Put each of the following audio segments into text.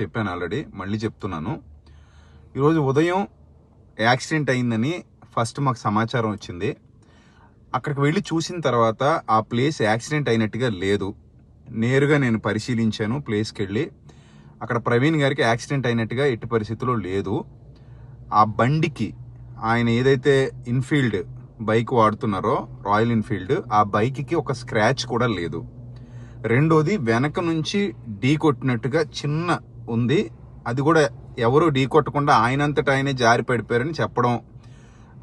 చెప్పాను ఆల్రెడీ మళ్ళీ చెప్తున్నాను. ఈరోజు ఉదయం యాక్సిడెంట్ అయిందని ఫస్ట్ మాకు సమాచారం వచ్చింది. అక్కడికి వెళ్ళి చూసిన తర్వాత ఆ ప్లేస్ యాక్సిడెంట్ అయినట్టుగా లేదు. నేరుగా నేను పరిశీలించాను ప్లేస్కి వెళ్ళి అక్కడ ప్రవీణ్ గారికి యాక్సిడెంట్ అయినట్టుగా ఎట్టి పరిస్థితుల్లో లేదు. ఆ బండికి ఆయన ఏదైతే ఇన్ఫీల్డ్ బైక్ వాడుతున్నారో రాయల్ ఎన్ఫీల్డ్ ఆ బైక్కి ఒక స్క్రాచ్ కూడా లేదు. రెండోది వెనక నుంచి ఢీ కొట్టినట్టుగా చిన్న ఉంది. అది కూడా ఎవరు ఢీ కొట్టకుండా ఆయనంతటా ఆయనే జారి పడిపోయారని చెప్పడం.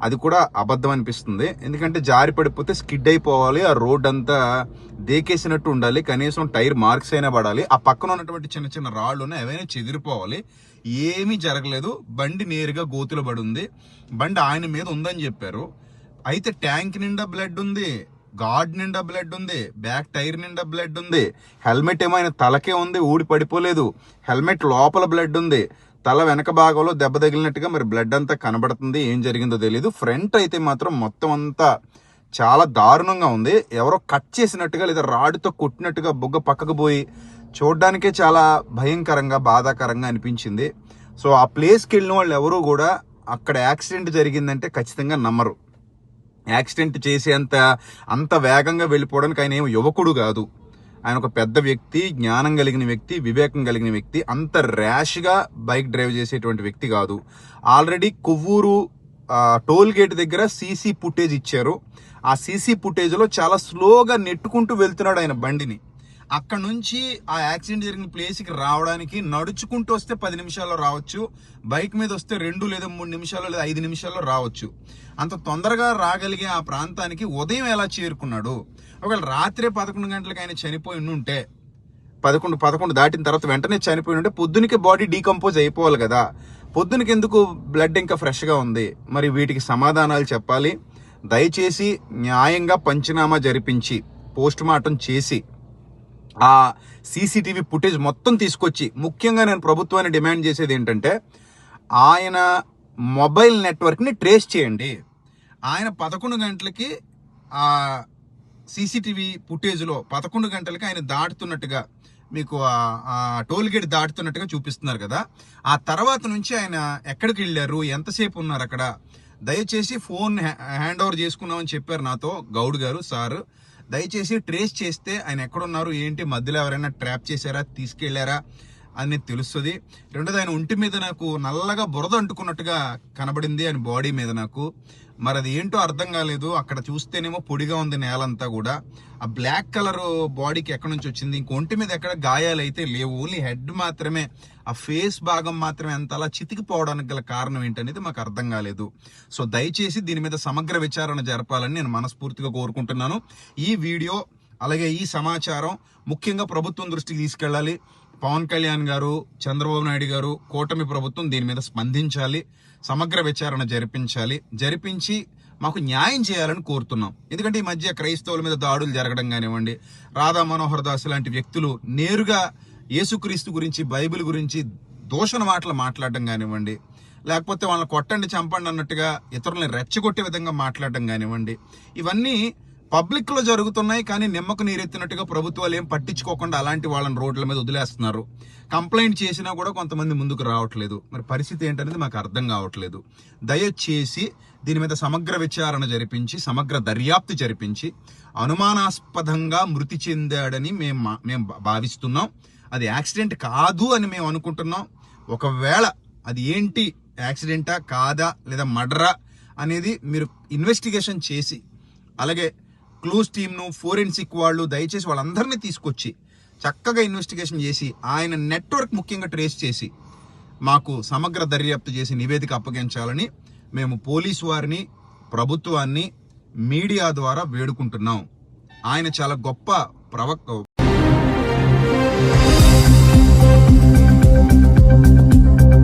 అది కూడా అబద్ధం అనిపిస్తుంది. ఎందుకంటే జారి పడిపోతే స్కిడ్ అయిపోవాలి. ఆ రోడ్ అంతా దేకేసినట్టు ఉండాలి. కనీసం టైర్ మార్క్స్ అయినా పడాలి. ఆ పక్కన ఉన్నటువంటి చిన్న చిన్న రాళ్ళు ఉన్నాయి అవైనా చెదిరిపోవాలి. ఏమీ జరగలేదు. బండి నేరుగా గోతులు పడి ఉంది. బండి ఆయన మీద ఉందని చెప్పారు. అయితే ట్యాంక్ నిండా బ్లడ్ ఉంది. గాడ్ నిండా బ్లడ్ ఉంది బ్యాక్ టైర్ నిండా బ్లడ్ ఉంది హెల్మెట్ ఏమైనా తలకే ఉంది ఊడి పడిపోలేదు హెల్మెట్ లోపల బ్లడ్ ఉంది తల వెనక భాగంలో దెబ్బ తగిలినట్టుగా మరి బ్లడ్ అంతా కనబడుతుంది ఏం జరిగిందో తెలియదు ఫ్రంట్ అయితే మాత్రం మొత్తం అంతా చాలా దారుణంగా ఉంది ఎవరో కట్ చేసినట్టుగా లేదా రాడుతో కొట్టినట్టుగా బుగ్గ పక్కకు పోయి చూడడానికే చాలా భయంకరంగా బాధాకరంగా అనిపించింది. సో ఆ ప్లేస్కి వెళ్ళిన వాళ్ళు ఎవరూ కూడా అక్కడ యాక్సిడెంట్ జరిగిందంటే ఖచ్చితంగా నమ్మరు. యాక్సిడెంట్ చేసేంత అంత వేగంగా వెళ్ళిపోవడానికి ఆయన ఏమి యువకుడు కాదు. ఆయన ఒక పెద్ద వ్యక్తి జ్ఞానం కలిగిన వ్యక్తి వివేకం కలిగిన వ్యక్తి అంత ర్యాష్గా బైక్ డ్రైవ్ చేసేటువంటి వ్యక్తి కాదు. ఆల్రెడీ కొవ్వూరు టోల్ గేట్ దగ్గర సీసీ ఫుటేజ్ ఇచ్చారు. ఆ సీసీ ఫుటేజ్లో చాలా స్లోగా నెట్టుకుంటూ వెళ్తున్నాడు ఆయన బండిని. అక్కడ నుంచి ఆ యాక్సిడెంట్ జరిగిన ప్లేస్కి రావడానికి నడుచుకుంటూ వస్తే పది నిమిషాల్లో రావచ్చు బైక్ మీద వస్తే రెండు లేదా మూడు నిమిషాల్లో లేదా ఐదు నిమిషాల్లో రావచ్చు. అంత తొందరగా రాగలిగే ఆ ప్రాంతానికి ఉదయం ఎలా చేరుకున్నాడు? ఒకవేళ రాత్రే పదకొండు గంటలకు ఆయన చనిపోయి ఉంటే పదకొండు పదకొండు దాటిన తర్వాత వెంటనే చనిపోయి ఉంటే పొద్దునకి బాడీ డీకంపోజ్ అయిపోవాలి కదా. పొద్దునకి ఎందుకు బ్లడ్ ఇంకా ఫ్రెష్గా ఉంది? మరి వీటికి సమాధానాలు చెప్పాలి. దయచేసి న్యాయంగా పంచనామా జరిపించి పోస్ట్ మార్టం చేసి ఆ సీసీటీవీ ఫుటేజ్ మొత్తం తీసుకొచ్చి ముఖ్యంగా నేను ప్రభుత్వాన్ని డిమాండ్ చేసేది ఏంటంటే ఆయన మొబైల్ నెట్వర్క్ని ట్రేస్ చేయండి. ఆయన పదకొండు గంటలకి ఆ సీసీటీవీ ఫుటేజ్లో పదకొండు గంటలకి ఆయన దాటుతున్నట్టుగా మీకు ఆ- టోల్ గేట్ దాటుతున్నట్టుగా చూపిస్తున్నారు కదా. ఆ తర్వాత నుంచి ఆయన ఎక్కడికి వెళ్ళారు? ఎంతసేపు ఉన్నారు అక్కడ? దయచేసి ఫోన్ హ్యా- హ్యాండ్ ఓవర్ చేసుకున్నామని చెప్పారు నాతో గౌడ్ గారు సార్. దయచేసి ట్రేస్ చేస్తే ఆయన ఎక్కడున్నారు? ఏంటి? మధ్యలో ఎవరైనా ట్రాప్ చేశారా? తీసుకెళ్ళారా? అని తెలుస్తుంది. రెండోది ఆయన ఒంటి మీద నాకు నల్లగా బురద అంటుకున్నట్టుగా కనబడింది ఆయన బాడీ మీద నాకు. మరి అది ఏంటో అర్థం కాలేదు. అక్కడ చూస్తేనేమో పొడిగా ఉంది నేలంతా కూడా. ఆ బ్లాక్ కలర్ బాడీకి ఎక్కడి నుంచి వచ్చింది? ఇంక ఒంటి మీద ఎక్కడ గాయాలు అయితే లేవు. ఓన్లీ హెడ్ మాత్రమే ఆ ఫేస్ భాగం మాత్రమే అంత అలా చితికిపోవడానికి గల కారణం ఏంటనేది మాకు అర్థం కాలేదు. సో దయచేసి దీని మీద సమగ్ర విచారణ జరపాలని నేను మనస్ఫూర్తిగా కోరుకుంటున్నాను. ఈ వీడియో అలాగే ఈ సమాచారం ముఖ్యంగా ప్రభుత్వం దృష్టికి తీసుకెళ్ళాలి. పవన్ కళ్యాణ్ గారు చంద్రబాబు నాయుడు గారు కూటమి ప్రభుత్వం దీని మీద స్పందించాలి సమగ్ర విచారణ జరిపించాలి. జరిపించి మాకు న్యాయం చేయాలని కోరుతున్నాం. ఎందుకంటే ఈ మధ్య క్రైస్తవుల మీద దాడులు జరగడం కానివ్వండి రాధా మనోహర్ దాస్ లాంటి వ్యక్తులు నేరుగా యేసుక్రీస్తు గురించి బైబిల్ గురించి దూషణ మాటలు మాట్లాడడం కానివ్వండి లేకపోతే వాళ్ళని కొట్టండి చంపండి అన్నట్టుగా ఇతరులని రెచ్చగొట్టే విధంగా మాట్లాడడం కానివ్వండి ఇవన్నీ పబ్లిక్లో జరుగుతున్నాయి కానీ నిమ్మకు నీరెత్తినట్టుగా ప్రభుత్వాలు ఏం పట్టించుకోకుండా అలాంటి వాళ్ళని రోడ్ల మీద వదిలేస్తున్నారు. కంప్లైంట్ చేసినా కూడా కొంతమంది ముందుకు రావట్లేదు. మరి పరిస్థితి ఏంటనేది మాకు అర్థం కావట్లేదు. దయచేసి దీని మీద సమగ్ర విచారణ జరిపించి సమగ్ర దర్యాప్తు జరిపించి అనుమానాస్పదంగా మృతి చెందాడని మేము మా- మేము భా- భావిస్తున్నాం. అది యాక్సిడెంట్ కాదు అని మేము అనుకుంటున్నాం. ఒకవేళ అది ఏంటి యాక్సిడెంటా కాదా లేదా మర్డరా అనేది మీరు ఇన్వెస్టిగేషన్ చేసి అలాగే క్లూస్ టీమ్ను ఫోరెన్సిక్ వాళ్ళు దయచేసి వాళ్ళందరినీ తీసుకొచ్చి చక్కగా ఇన్వెస్టిగేషన్ చేసి ఆయన నెట్వర్క్ ముఖ్యంగా ట్రేస్ చేసి మాకు సమగ్ర దర్యాప్తు చేసి నివేదిక అప్పగించాలని మేము పోలీసు వారిని ప్రభుత్వాన్ని మీడియా ద్వారా వేడుకుంటున్నాం. ఆయన చాలా గొప్ప ప్రవక్త